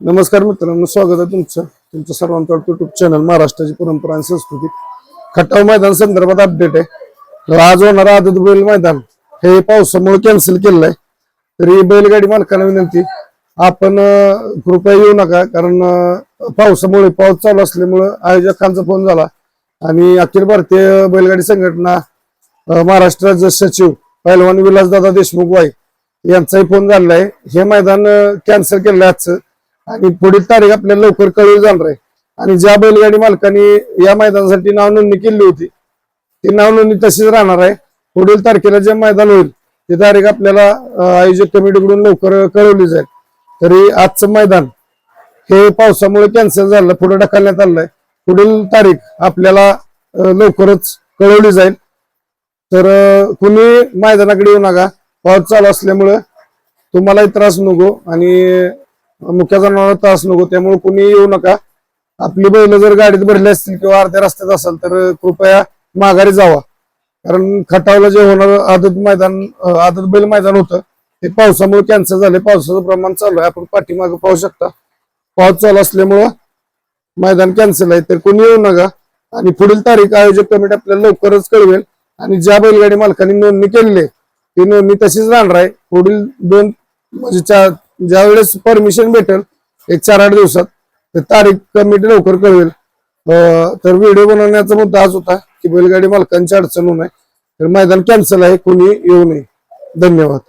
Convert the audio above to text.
नमस्कार मित्रांनो स्वागत आहे तुमचं तुमचं सर्वांचं युट्यूब चॅनल महाराष्ट्राची परंपरा आणि संस्कृती. खटाव मैदान संदर्भात अपडेट आहे. तर आज होणार आदत बैल मैदान. हे पावसामुळे कॅन्सल केलेलं आहे तरी बैलगाडी मालकांना विनंती आपण कृपया येऊ नका कारण पावसामुळे पाऊस चालू असल्यामुळं आयोजकांचा फोन झाला. आणि अखिल भारतीय बैलगाडी संघटना महाराष्ट्राचे महाराष्ट्र राज्य सचिव पैलवान विलासदादा देशमुख वाई यांचाही फोन झालेला आहे हे मैदान कॅन्सल केलं आहे आजचं. आणि पुढील तारीख आपल्याला लवकर कळवली जाणार आहे. आणि ज्या बैलगाडी मालकांनी या मैदानासाठी नाव नोंदणी केली होती ती नाव नोंदणी तशीच राहणार आहे. पुढील तारखेला जे मैदान होईल ती तारीख आपल्याला आयोजित आयोजक कमिटीकडून लवकर कळवली जाईल. तरी आजचं मैदान हे पावसामुळे कॅन्सल झालं पुढे ढकलण्यात आलंय. पुढील तारीख आपल्याला लवकरच कळवली जाईल. तर कुणी मैदानाकडे येऊ नका. पाऊस चालू असल्यामुळं तुम्हालाही त्रास नको आणि मुख्य जनावरांना त्रास नको त्यामुळे कुणी येऊ नका. आपली बैल जर गाडीत भरली असतील किंवा अर्ध्या रस्त्यात असेल तर कृपया माघारी जावा. कारण खटावला जे होणार आदत मैदान आदत बैल मैदान होतं ते पावसामुळे कॅन्सल झाले पावसाचं प्रमाण चालू आहे. आपण पाठीमागे पाहू शकता. पाऊस चालू असल्यामुळं मैदान कॅन्सल आहे. तर कोणी येऊ नका. आणि पुढील तारीख आयोजक कमिटी आपल्याला लवकरच कळवेल. आणि ज्या बैलगाडी मालकांनी नोंदणी केलेली आहे ती नोंदणी तशीच राहणार आहे. पुढील दोन म्हणजे चार ज्या वेळेस परमिशन भेटेल एक चार आठ दिवसात तर तारीख कमिटी लवकर कळवेल. तर व्हिडिओ बनवण्याचा मुद्दा आज होता की बैलगाडी मालकांची अडचण होऊ नये. तर मैदान कॅन्सल आहे कोणी येऊ नये. धन्यवाद.